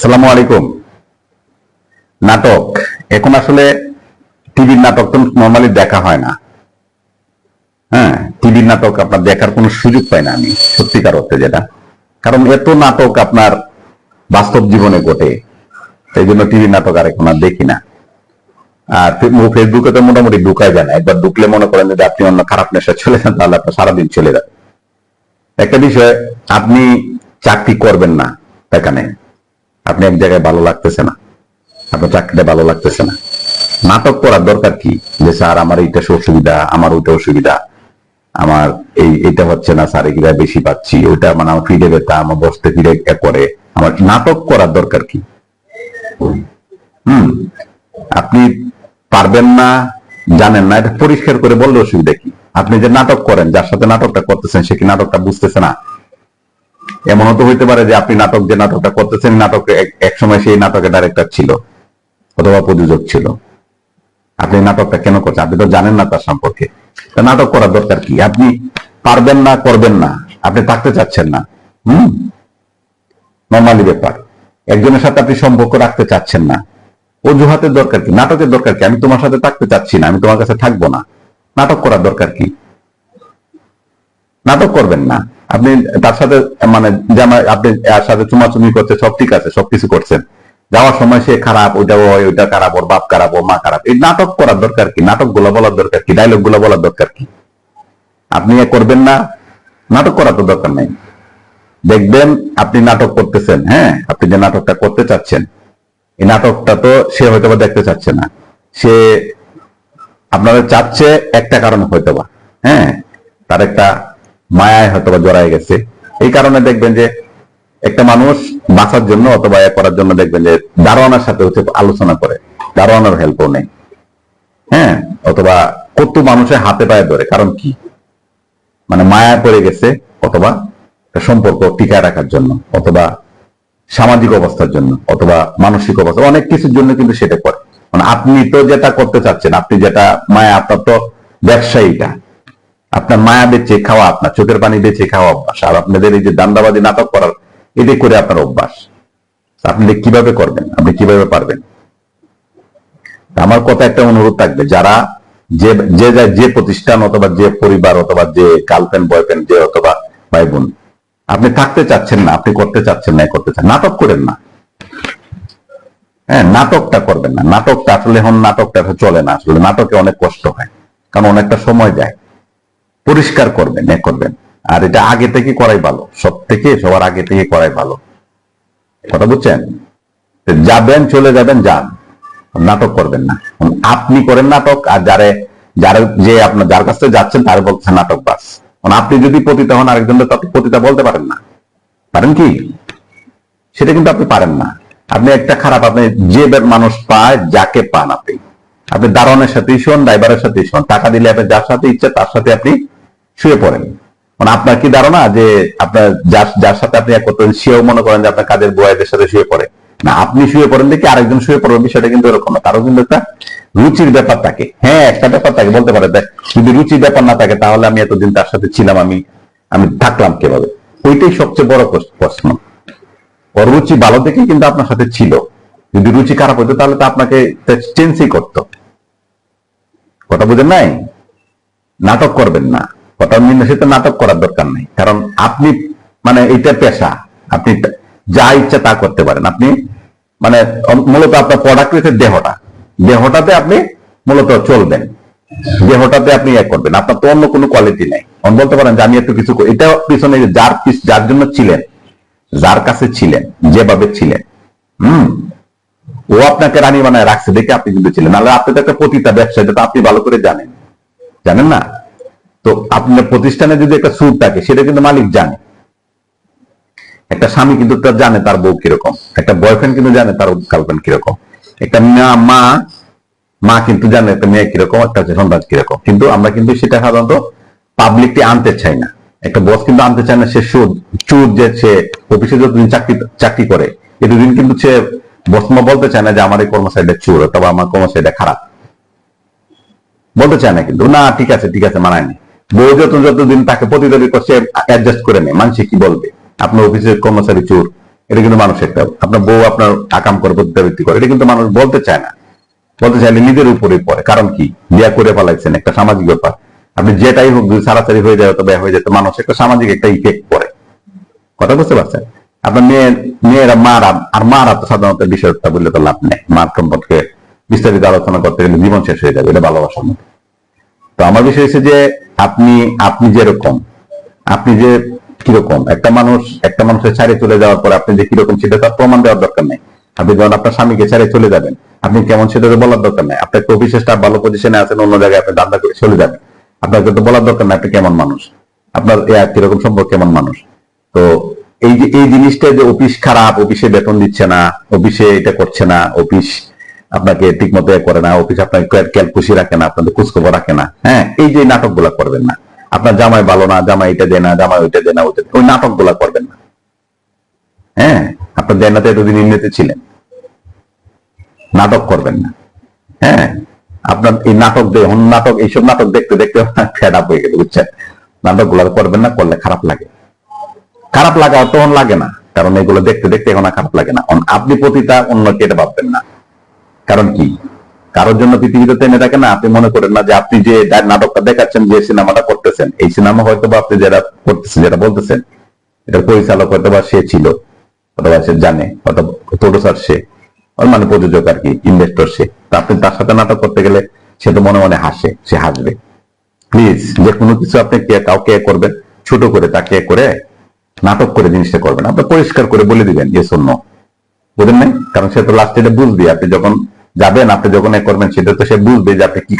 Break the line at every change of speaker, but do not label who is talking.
সালামু আলাইকুম। নাটক, এখন আসলে টিভির নাটক তো নর্মালি দেখা হয় না। হ্যাঁ টিভির নাটক আপনার দেখার কোনো সুযোগ পাই না আমি, সত্যিকার অর্থে যেটা। কারণ এত নাটক আপনার বাস্তব জীবনে ঘটে, সেই জন্য টিভির নাটক আর এখন আর দেখি না। আর ফেসবুকে তো মোটামুটি ঢুকাই যায় না। একবার ঢুকলে মনে করেন যদি আপনি অন্য খারাপ নেশা চলে যান, তাহলে আপনার সারাদিন চলে যাবে। একটা বিষয়, আপনি চাকরি করবেন না, এখানে। আপনি এক জায়গায় ভালো লাগতেছে না। আপনার চাকরিটা ভালো লাগতেছে না। নাটক করার দরকার কি? যে, স্যার, আমার এইটা অসুবিধা, আমার ওইটা অসুবিধা। আমার এই, এটা হচ্ছে না, স্যার, এগুলা বেশি পাচ্ছি। ওইটা মানে আমার ফিরে ব্যথা, আমার বসতে ফিরে করে। আমার নাটক করার দরকার কি? হুম। আপনি পারবেন না, জানেন না, এটা পরিষ্কার করে বললে অসুবিধা কি? আপনি যে নাটক করেন, যার সাথে নাটকটা করতেছেন, সে কি নাটকটা বুঝতেছে না? এমনও তো হইতে পারে যে আপনি নাটক যে নাটকটা করতেছেন, নাটকে এক- সময় সেই নাটকের ডাইরেক্টর ছিল, অথবা প্রযোজক ছিল। আপনি নাটকটা কেন করছেন? আপনি তো জানেন না তার সম্পর্কে। নাটক করার দরকার কি? আপনি পারবেন না, করবেন না। আপনি থাকতে চাচ্ছেন না। হুম? নর্মালি ব্যাপার। একজনের সাথে আপনি সম্পর্ক রাখতে চাচ্ছেন না। অজুহাতের দরকার কি? নাটকের দরকার কি? আমি তোমার সাথে থাকতে চাচ্ছি না, আমি তোমার কাছে থাকব না। নাটক করার দরকার কি? নাটক করবেন না। আপনি তার সাথে মানে জামা আপনি সাথে চুমাচুমি করছে, সব ঠিক আছে সবকিছু করছেন। যাওয়ার সময় সে খারাপ, ওইটা ওই, ওইটা খারাপ, ওর বাপ খারাপ, ওর মা খারাপ। এই নাটক করার দরকার কি? নাটকগুলো বলার দরকার কি? ডায়লগগুলো বলার দরকার কি? আপনি করবেন না? নাটক করার তো দরকার নেই। দেখবেন আপনি নাটক করতেছেন হ্যাঁ? আপনি যে নাটকটা করতে চাচ্ছেন, এই নাটকটা তো সে হয়তো বা দেখতে চাচ্ছে না। সে আপনারা চাচ্ছে একটা কারণ হয়তো বা হ্যাঁ? তার একটা মায়ায় হয়তো বা জড়ায় গেছে। এই কারণে দেখবেন যে একটা মানুষ বাঁচার জন্য অথবা এ করার জন্য দেখবেন যে দারোয়ানার সাথে হচ্ছে আলোচনা করে। দারোয়ানার হেল্পও নেই। হ্যাঁ? অথবা কত মানুষের হাতে পায়ে ধরে। কারণ কি? মানে মায়া পড়ে গেছে অথবা সম্পর্ক টিকায় রাখার জন্য অথবা সামাজিক অবস্থার জন্য অথবা মানসিক অবস্থা অনেক কিছুর জন্য কিন্তু সেটা করে। মানে আপনি তো যেটা করতে চাচ্ছেন, আপনি যেটা মায়া, আপনার তো ব্যবসায়ীটা। আপনার মায়া বেচে খাওয়া, আপনার চোখের পানি বেচে খাওয়া অভ্যাস, আর আপনাদের এই যে দান্দাবাদী নাটক করার এটি করে আপনার অভ্যাস। আপনি কীভাবে করবেন? আপনি কীভাবে পারবেন? আমার কথা একটা অনুরোধ থাকবে, যারা যে যে যে প্রতিষ্ঠান অথবা যে পরিবার অথবা যে গার্লফ্রেন্ড বয়ফ্রেন্ড যে অথবা ভাই বোন আপনি থাকতে চাচ্ছেন না, আপনি করতে চাচ্ছেন না, করতে চান নাটক করেন না। হ্যাঁ নাটকটা করবেন না। নাটকটা আসলে এখন নাটকটা চলে না, আসলে নাটকে অনেক কষ্ট হয়, কারণ অনেকটা সময় যায়। পরিষ্কার করবেন, এ করবেন। আর এটা আগে থেকে করাই ভালো, সব থেকে সবার আগে থেকে করাই ভালো। কথা বুঝছেন? যাবেন, চলে যাবেন, যান। নাটক করবেন না। আপনি করেন নাটক, আর যারে, যারা, যে আপনার, যার কাছ যাচ্ছেন, তার বলছেন নাটক বাস। মানে আপনি যদি পতিতা হন আরেকজনের তাকে পতিতা বলতে পারেন না। পারেন কি? সেটা কিন্তু আপনি পারেন না। আপনি একটা খারাপ, আপনি যে মানুষ পায়, যাকে পান আপনি। আপনি দারোয়ানের সাথে শোন, ড্রাইভারের সাথে শোন। টাকা দিলে আপনি যার সাথে ইচ্ছে, তার সাথে আপনি শুয়ে পড়েন। মানে আপনার কি ধারণা যে আপনার যার যার সাথে আপনি এক করতেন সেও মনে করেন যে আপনার কাজের বয়েদের সাথে শুয়ে পড়ে? না, আপনি শুয়ে পড়েন দেখি আরেকজন শুয়ে পড়বে, বিষয়টা কিন্তু এরকম না। তারও কিন্তু একটা রুচির ব্যাপার থাকে। হ্যাঁ একটা ব্যাপার থাকে, বলতে পারে, দেখ, যদি রুচির ব্যাপার না থাকে, তাহলে আমি এতদিন তার সাথে ছিলাম, আমি আমি থাকলাম কীভাবে? ওইটাই সবচেয়ে বড় প্রশ- প্রশ্ন। ওর রুচি ভালো দেখে কিন্তু আপনার সাথে ছিল। যদি রুচি খারাপ হতো, তাহলে তো আপনাকে চেঞ্জই করতো। কথা বুঝেন নাই? নাটক করবেন না। কথা মিলে সেটা নাটক করার দরকার নেই। কারণ আপনি মানে এটা পেশা। আপনি যা ইচ্ছা তা করতে পারেন। আপনি মানে মূলত আপনার প্রোডাক্ট হচ্ছে দেহটা। দেহটাতে আপনি মূলত চলবেন। দেহটাতে আপনি এক করবেন। আপনার তো অন্য কোনো কোয়ালিটি নেই। বলতে পারেন যে আমি একটু কিছু এটা পিছনে যার যার জন্য ছিলেন, যার কাছে ছিলেন, যেভাবে ছিলেন, হম? ও আপনাকে রানী বানায় রাখছে। দেখে আপনি কিন্তু ছিলেন। নাহলে আপনি তো একটা পতিতা ব্যবসা এটা তো আপনি ভালো করে জানেন। জানেন না? তো আপনার প্রতিষ্ঠানে যদি একটা সুর থাকে, সেটা কিন্তু মালিক জানে। একটা স্বামী কিন্তু তার জানে তার বউ কীরকম। একটা বয়ফ্রেন্ড কিন্তু জানে তার গার্লফ্রেন্ড কীরকম। একটা মা মা কিন্তু জানে একটা মেয়ে কীরকম, একটা সন্তান কীরকম। কিন্তু আমরা কিন্তু সেটা সাধারণত পাবলিকটি আনতে চাই না। একটা বস কিন্তু আনতে চায় না, সে সুদ চুর যে সে অফিসে যতদিন চাকরি চাকরি করে, এতদিন কিন্তু সে বসমা বলতে চায় না যে আমার এই কর্মচারীটা চুর, অথবা আমার কর্মচারীটা খারাপ। বলতে চায় না কিন্তু, না, ঠিক আছে ঠিক আছে, মানায়নি। বউ যত যতদিন তাকে প্রতিদাবি করছে অ্যাডজাস্ট করে নেয়। মানুষ কি বলবে? আপনার অফিসের কর্মচারী চোর, এটা কিন্তু মানুষ একটা আপনার বউ আপনার আকাম করে প্রত্যাবৃত্তি করে। এটা কিন্তু মানুষ বলতে চায় না। বলতে চাইলে নিজের উপরে পড়ে। কারণ কি? বিয়া করে পালাইছেন একটা সামাজিক ব্যাপার। আপনি যেটাই হোক, যদি সারাসারি হয়ে যায় তবে হয়ে যেত মানুষ একটা সামাজিক একটা ইফেক্ট পড়ে। কথা বুঝতে পারছেন? আপনার মেয়ে মেয়েরা মারা, আর মারা তো সাধারণত বিষয়টা বললে তো লাভ নেই। মার সম্পর্কে বিস্তারিত আলোচনা করতে গেলে জীবন শেষ হয়ে যাবে, এটা ভালোবাসার মতো তো আমার বিষয় হচ্ছে যে আপনি আপনি যেরকম, আপনি যে কীরকম, একটা মানুষ, একটা মানুষের ছাড়ে চলে যাওয়ার পর আপনি যে কীরকম, সেটা তার প্রমাণ দেওয়ার দরকার নেই। আপনি যখন আপনার স্বামীকে ছাড়ে চলে যাবেন, আপনি কেমন সেটা বলার দরকার নেই। আপনার একটা অফিসে স্টাফ ভালো পজিশনে আছেন, অন্য জায়গায় আপনি দান্দা করে চলে যাবেন। আপনাকে তো বলার দরকার নেই আপনি কেমন মানুষ। আপনার কীরকম সম্পর্ক কেমন মানুষ। তো এই যে, এই জিনিসটা যে অফিস খারাপ অফিসে বেতন দিচ্ছে না অফিসে এটা করছে না অফিস আপনাকে ঠিক মতো করে না অফিস আপনাকে ক্যালকুশি রাখে না, আপনাদের খোঁজখবর রাখে না। হ্যাঁ এই যে নাটকগুলা করবেন না। আপনার জামাই ভালো না, জামাই এটা দেয় না, জামাই ওইটা দেয় না, ওইটা ওই নাটকগুলা করবেন না। হ্যাঁ আপনার জান্নাতে এতদিন ইন্ডিয়াতে ছিলেন। নাটক করবেন না। হ্যাঁ আপনার এই নাটক দিয়ে নাটক এইসব নাটক দেখতে দেখতে ফেড আপ হয়ে গেল, বুঝছেন? নাটকগুলা করবেন না, করলে খারাপ লাগে। খারাপ লাগা তখন লাগে না, কারণ এগুলো দেখতে দেখতে এখন খারাপ লাগে না। আপনি প্রতিটা অন্যকে এটা ভাববেন না। কারণ কি? কারোর জন্য পৃথিবীতে টেনে থাকে না। আপনি মনে করেন না যে আপনি যে নাটকটা দেখাচ্ছেন, যে সিনেমাটা করতেছেন, এই সিনেমা হয়তো বা আপনি যেটা করতেছেন, যেটা বলতেছেন, এটার পরিচালক হয়তো বা সে ছিল, অথবা সে জানে হয়তো প্রডিউসার সে মানে প্রযোজক আর কি ইনভেস্টর সে। আপনি তার সাথে নাটক করতে গেলে সে তো মনে মনে হাসে, সে হাসবে। প্লিজ যে কোনো কিছু আপনি কে- কাউকে করবেন, ছোট করে তাকে করে নাটক করে জিনিসটা করবেন। আপনি পরিষ্কার করে বলে দিবেন যে শূন্য বুঝলেন নাই? কারণ সে তো লাস্টে এটা বুঝবে। আপনি যখন যাবেন আপনি যখন করবেন সেটা তো সে বুঝবে যে আপনি কি